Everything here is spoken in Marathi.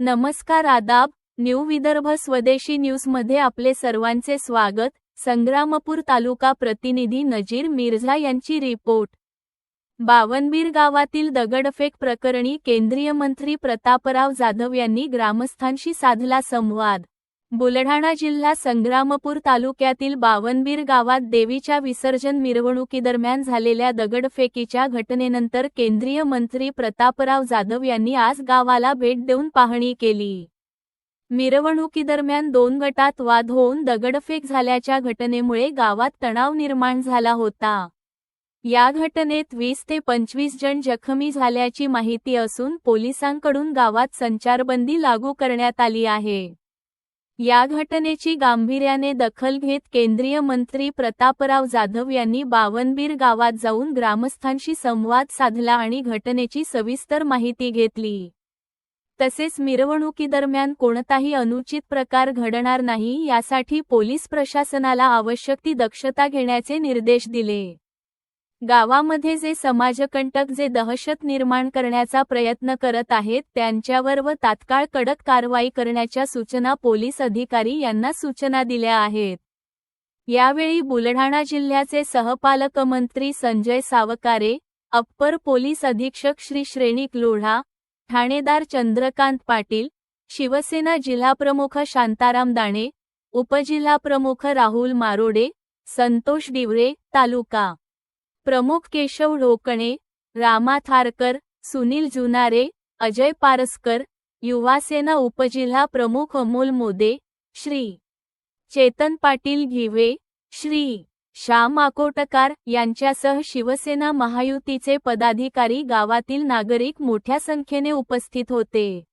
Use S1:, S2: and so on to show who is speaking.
S1: नमस्कार आदाब न्यू विदर्भ स्वदेशी न्यूजमध्ये आपले सर्वांचे स्वागत. संग्रामपूर तालुका प्रतिनिधी नजीर मिर्झा यांची रिपोर्ट. बावनबीर गावातील दगडफेक प्रकरणी केंद्रीय मंत्री प्रतापराव जाधव यांनी ग्रामस्थांशी साधला संवाद. बुलढाणा जिल्हा संग्रामपूर तालुक्यातील बावनबीर गावात देवीच्या विसर्जन मिरवणुकीदरम्यान झालेल्या दगडफेकीच्या घटनेनंतर केंद्रीय मंत्री प्रतापराव जाधव यांनी आज गावाला भेट देऊन पाहणी केली. मिरवणुकीदरम्यान दोन गटात वाद होऊन दगडफेक झाल्याच्या घटनेमुळे गावात तणाव निर्माण झाला होता. या घटनेत वीस ते पंचवीस जण जखमी झाल्याची माहिती असून पोलिसांकडून गावात संचारबंदी लागू करण्यात आली आहे. या घटनेची गांभीर्याने दखल घेत केंद्रीय मंत्री प्रतापराव जाधव यांनी बावनबीर गावात जाऊन ग्रामस्थांशी संवाद साधला आणि घटनेची सविस्तर माहिती घेतली. तसेच मिरवणुकीदरम्यान कोणताही अनुचित प्रकार घडणार नाही यासाठी पोलीस प्रशासनाला आवश्यक ती दक्षता घेण्याचे निर्देश दिले. गावामध्ये जे समाजकंटक जे दहशत निर्माण करण्याचा प्रयत्न करत आहेत त्यांच्यावर व तात्काळ कडक कारवाई करण्याच्या सूचना पोलीस अधिकारी यांना सूचना दिल्या आहेत. यावेळी बुलढाणा जिल्ह्याचे सहपालकमंत्री संजय सावकारे अप्पर पोलीस अधीक्षक श्री श्रेणिक लोढा ठाणेदार चंद्रकांत पाटील शिवसेना जिल्हाप्रमुख शांताराम दाणे उपजिल्हाप्रमुख राहुल मारोडे संतोष डिवरे तालुका प्रमुख केशव ढोकणे रामा थारकर सुनील जुनारे अजय पारसकर युवासेना उपजिल्हा प्रमुख अमोल मोदे श्री. चेतन पाटील घिवे श्री. श्याम आकोटकार यांच्यासह शिवसेना महायुतीचे पदाधिकारी गावातील नागरिक मोठ्या संख्येने उपस्थित होते.